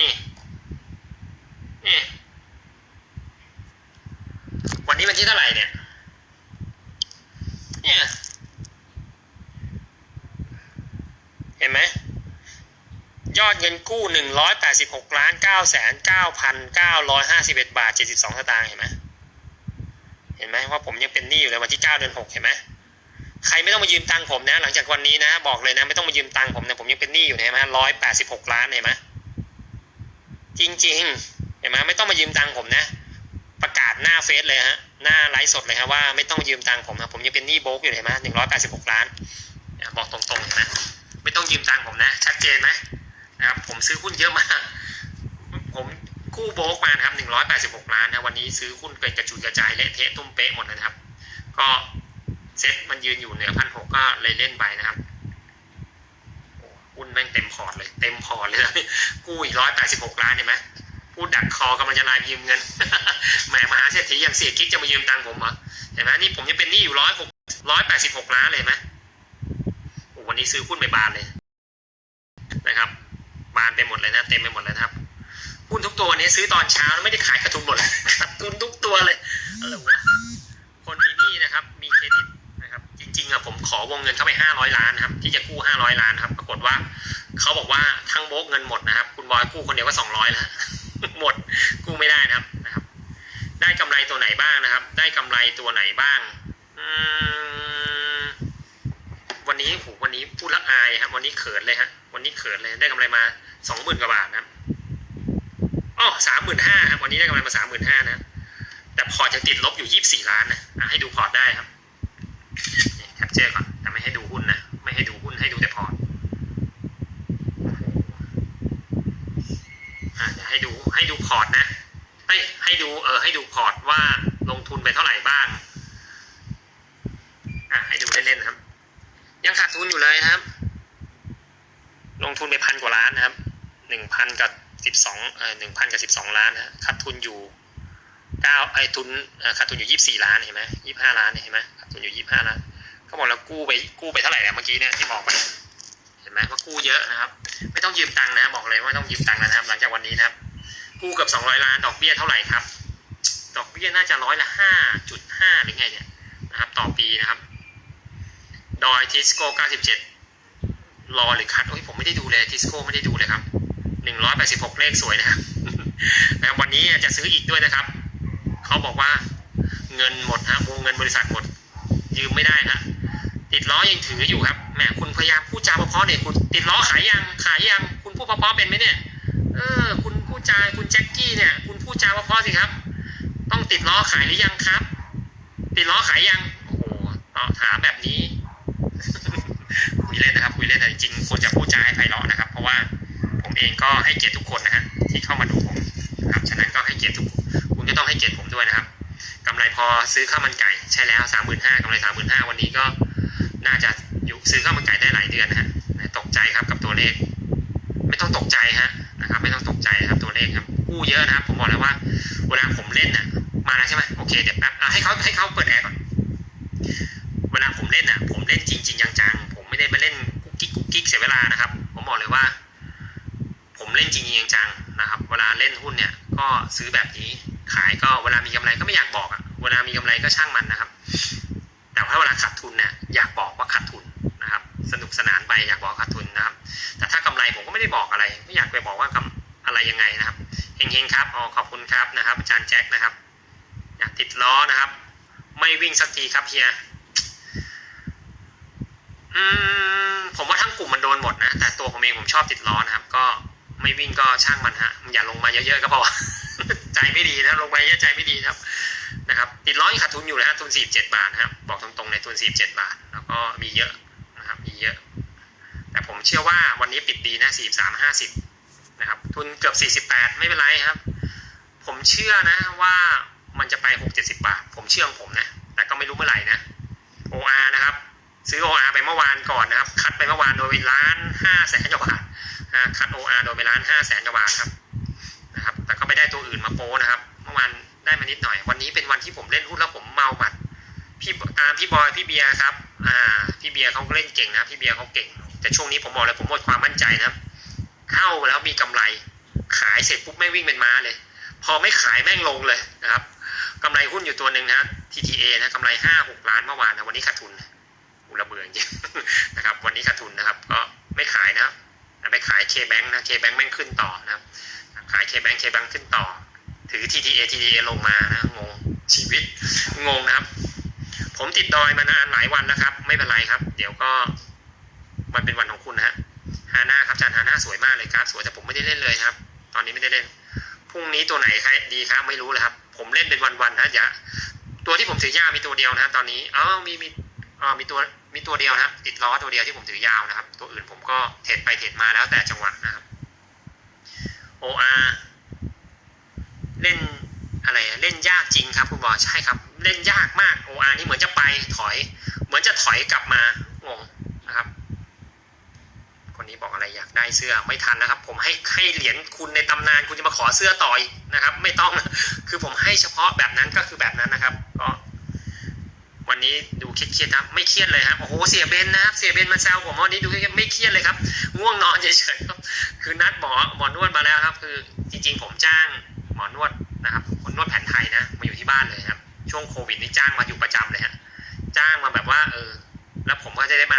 นี่ นี่ วันนี้วันที่เท่าไหร่เนี่ย เนี่ย เห็นไหม ยอดเงินกู้หนึ่งร้อยแปดสิบหกล้านเก้าแสนเก้าพันเก้าร้อยห้าสิบเอ็ดบาทเจ็ดสิบสองสตางค์เห็นไหมเห็นไหมว่าผมยังเป็นหนี้อยู่เลยวันที่เก้าเดือนหกเห็นไหมใครไม่ต้องมายืมตังค์ผมนะ หลังจากวันนี้นะ บอกเลยนะ ไม่ต้องมายืมตังค์ผมนะผมยังเป็นหนี้อยู่เห็นไหมร้อยแปดสิบหกล้านเห็นไหม จริงๆ เห็นไหมไม่ต้องมายืมตังค์ผมนะ ประกาศหน้าเฟซเลยฮะ หน้าไลฟ์สดเลยฮะว่าไม่ต้องยืมตังค์ผมนะผมยังเป็นหนี้โบกอยู่เห็นไหมหนึ่งร้อยแปดสิบหกล้าน บอกตรงๆนไหมไม่ต้องยืมตังค์ผมนะ ชัดเจนไหมนะครับผมซื้อหุ้นเยอะมาก ผมกู้โบกมานะครับหนึ่งร้อยแปดสิบหกล้านนะวันนี้ซื้อหุ้นเกินกระจุยกระจายเละเทะตุ้มเป๊ะหมดเลยนะครับ ก็เซ็ตมันยืนอยู่เหนือพันหกก็เลยเล่นไปนะครับ หุ้นแม่งเต็มพอร์ตเลย เต็มพอร์ตเลย กู้อีกร้อยแปดสิบหกล้านเห็นไหมพูดดักคอกำลังจะลายยืมเงินแหมมหาเศรษฐีอย่างเสียกิ๊กจะมายืมตังค์ผมเหรอเห็นไหมนี่ผมยังเป็นหนี้อยู่ร้อยหกร้อยแปดสิบหกล้านเลยไหมโอ้วันนี้ซื้อหุ้นไปบานเลยนะครับ บานไปหมดเลยนะ เต็มไปหมดเลยนะครับหุ้นทุกตัวนี้ซื้อตอนเช้าไม่ได้ขายขาดทุนหมดเลยขาดทุนทุกตัวเลยอะไรวะคนมีหนี้นะครับ มีเครดิต จริงๆอะผมขอวงเงินเข้าไปห้าร้อยล้านนะครับที่จะกู้ห้าร้อยล้านครับ ปรากฏว่าเขาบอกว่าทั้งโบกเงินหมดนะครับ คุณบอยกู้คนเดียวก็สองร้อยแล้วหมดกู้ไม่ได้นะครับนะครับ ได้กำไรตัวไหนบ้างนะครับ ได้กำไรตัวไหนบ้างวันนี้โหวันนี้พูดละอายครับ วันนี้เขินเลยฮะวันนี้เขินเลยได้กำไรมาสองหมื่นกว่าบาทนะครับอ๋อสามหมื่นห้าครับวันนี้ได้กำไรมาสามหมื่นห้านะแต่พอร์ตยังติดลบอยู่ยี่สิบสี่ล้านนะอะให้ดูพอร์ตได้ครับ นี่แคปเจอร์ก่อนแต่ไม่ให้ดูหุ้นนะ ไม่ให้ดูหุ้นให้ดูแต่พอร์ตให้ดูให้ดูพอร์ตนะให้ให้ดูเออให้ดูพอร์ตว่าลงทุนไปเท่าไหร่บ้างอะให้ดูเล่นๆนครับ ยังขาดทุนอยู่เลยครับ ลงทุนไปพันกว่าล้านนะครับหนึ่งพันกับสิบสองเออหนึ่งพันกับสิบสองล้านนะขาดทุนอยู่เก้าไอ้ทุนขาดทุนอยู่ยี่สิบสี่ล้านเห็นไหมยี่ห้าล้านเนี่ยเห็นไหมขาดทุนอยู่ยี่ห้าล้าน เขาบอกแล้วกู้ไปกู้ไปเท่าไหร่เนี่ยเมื่อกี้เนี่ยที่บอกไปเห็นไหมว่ากู้เยอะนะครับ ไม่ต้องยืมตังค์นะ บอกเลยว่าไม่ต้องยืมตังค์นะครับ หลังจากวันนี้นะครับ กู้เกับสองร้อยล้านดอกเบี้ยเท่าไหร่ครับ ดอกเบี้ยน่าจะร้อยละห้าจุดห้าหรือไงเนี่ยนะครับ ต่อปีนะครับ ดอยทิสโก้เก้าสิบเจ็ดรอหรือคัดโอ้ยผมไม่ได้ดูเลยทิสโก้ไม่ได้ดูเลยครับหนึ่งร้อยแปดสิบหกเลขสวยนะครับนะครับวันนี้จะซื้ออีกด้วยนะครับ เขาบอกว่าเงินหมดฮะวงเงินบริษัทหมด ยืมไม่ได้ฮะติดล้อยังถืออยู่ครับแหมคุณพยายามพูดจาเพาะเนี่ยคุณติดล้อขายยังขายยังคุณพูดเพาะเป็นไหมเนี่ยเออคุณพูดจาคุณแจ็คกี้เนี่ย คุณพูดจาเพาะสิครับ ต้องติดล้อขายหรือยังครับ ติดล้อขายยังโอ้โหตอบถามแบบนี้คุยเล่นนะครับคุยเล่นแต่จริงๆควรจะพูดจาให้ไพเราะนะครับ เพราะว่าผมเองก็ให้เกียรติทุกคนนะฮะที่เข้ามาดูผมครับฉะนั้นก็ให้เกียรติทุกคุณก็ต้องให้เกียรติผมด้วยนะครับ กำไรพอซื้อข้าวมันไก่ใช่แล้วสามหมื่นห้ากำไรสามหมื่นห้าวันนี้ก็น่าจะอยู่ซื้อข้าวมันไก่ได้หลายเดือนนะฮะตกใจครับกับตัวเลข ไม่ต้องตกใจฮะนะครับ ไม่ต้องตกใจครับตัวเลขครับกู้เยอะนะครับ ผมบอกแล้วว่า เวลาผมเล่นน่ะ มาแล้วใช่ไหมโอเคเดี๋ยวแป๊บให้เขาให้เขาเปิดแอร์ก่อนเวลาผมเล่นน่ะ ผมเล่นจริงๆจังๆผมไม่ได้มาเล่นกุ๊กกิ๊กกุ๊กกิ๊กเสียเวลานะครับ ผมบอกเลยว่า ผมเล่นจริงๆจังๆนะครับ เวลาเล่นหุ้นเนี่ย ก็ซื้อแบบนี้ ขายก็เวลามีกำไรก็ไม่อยากบอกอะเวลามีกำไรก็ช่างมันนะครับ แต่ถ้าเวลาขาดทุนเนี่ยอยากบอกว่าขาดทุนนะครับ สนุกสนานไปอยากบอกขาดทุนนะครับ แต่ถ้ากำไรผมก็ไม่ได้บอกอะไร ไม่อยากไปบอกว่ากำอะไรยังไงนะครับเฮงๆครับอ๋อขอบคุณครับนะครับ อาจารย์แจ็คนะครับ อยากติดล้อนะครับ ไม่วิ่งสักทีครับเฮียอืมผมว่าทั้งกลุ่มมันโดนหมดนะแต่ตัวผมเองผมชอบติดล้อนะครับ ก็ ไม่วิ่งก็ช่างมันฮะอย่าลงมาเยอะๆก็พอใจไม่ดีนะลงไปเยอะใจไม่ดีนะครับนะครับติดล้อยขาดทุนอยู่นะฮะทุน47บาทนะครับบอกตรงๆในทุน47บาท แล้วก็มีเยอะนะครับมีเยอะ แต่ผมเชื่อว่าวันนี้ปิดดีนะ43 50นะครับทุนเกือบ48ไม่เป็นไรครับ ผมเชื่อนะว่ามันจะไป6 70บาท ผมเชื่อของผมนะ แต่ก็ไม่รู้เมื่อไหร่นะ OR นะครับ ซื้อ OR ไปเมื่อวานก่อนนะครับ คัดไปเมื่อวานโดยไปล้านห้าแสนกว่าบาท อ่าคัด OR โดยไปล้านห้าแสนกว่าบาทครับนะครับ แต่ก็ไปได้ตัวอื่นมาโป้นะครับ เมื่อวานได้มานิดหน่อย วันนี้เป็นวันที่ผมเล่นหุ้นแล้วผมเมาหมัดพี่ตามพี่บอยพี่เบียร์ครับ อ่า พี่เบียร์เขาเล่นเก่งนะพี่เบียร์เขาเก่ง แต่ช่วงนี้ผมบอกเลยผมหมดความมั่นใจนะครับ เข้าแล้วมีกำไร ขายเสร็จปุ๊บแม่งวิ่งเป็นม้าเลย พอไม่ขายแม่งลงเลยนะครับกำไรหุ้นอยู่ตัวหนึ่งนะ TTA นะกำไรห้าหกล้านเมื่อวานนะวันนี้ขาดทุนอุระเบือจริงนะครับ วันนี้ขาดทุนนะครับ ก็ไม่ขายนะครับ ไปขาย K-Bank นะ K-Bank แม่งขึ้นต่อนะครับ ขาย K-Bank K-Bank ขึ้นต่อ ถือ TTA TTA ลงมานะงงชีวิตงงนะครับ ผมติดดอยมานานหลายวันแล้วครับ ไม่เป็นไรครับ เดี๋ยวก็มันเป็นวันของคุณนะฮะฮาน่าครับอาจารย์ฮาน่าสวยมากเลยครับ สวยแต่ผมไม่ได้เล่นเลยครับ ตอนนี้ไม่ได้เล่นพรุ่งนี้ตัวไหนใครดีครับไม่รู้เลยครับ ผมเล่นเป็นวันๆนะอย่าตัวที่ผมถือยามีตัวเดียวนะครับ ตอนนี้อ๋อมีมีอ๋อมีตัว มีตัวเดียวนะครับ ติดล้อตัวเดียวที่ผมถือยาวนะครับ ตัวอื่นผมก็เทรดไปเทรดมาแล้วแต่จังหวะนะครับ OR เล่นอะไรเล่นยากจริงครับคุณบอใช่ครับ เล่นยากมาก OR นี่เหมือนจะไปถอย เหมือนจะถอยกลับมางงนะครับ คนนี้บอกอะไรอยากได้เสื้อไม่ทันนะครับ ผมให้ให้เหรียญคุณในตำนานคุณจะมาขอเสื้อต่ออีกนะครับ ไม่ต้องคือผมให้เฉพาะแบบนั้นก็คือแบบนั้นนะครับก็ วันนี้ดูเครียดๆครับ ไม่เครียดเลยครับโอ้โหเสียเบนนะครับ เสียเบนมาแซวผมวันนี้ดูเครียดไม่เครียดเลยครับง่วงนอนเฉยๆครับคือนัดหมอหมอนวดมาแล้วครับ คือจริง ๆ ผมจ้างหมอนวดนะครับคนนวดแผนไทยนะมาอยู่ที่บ้านเลยครับ ช่วงโควิดนี่จ้างมาอยู่ประจำเลยฮะจ้างมาแบบว่าเออแล้วผมก็จะได้มา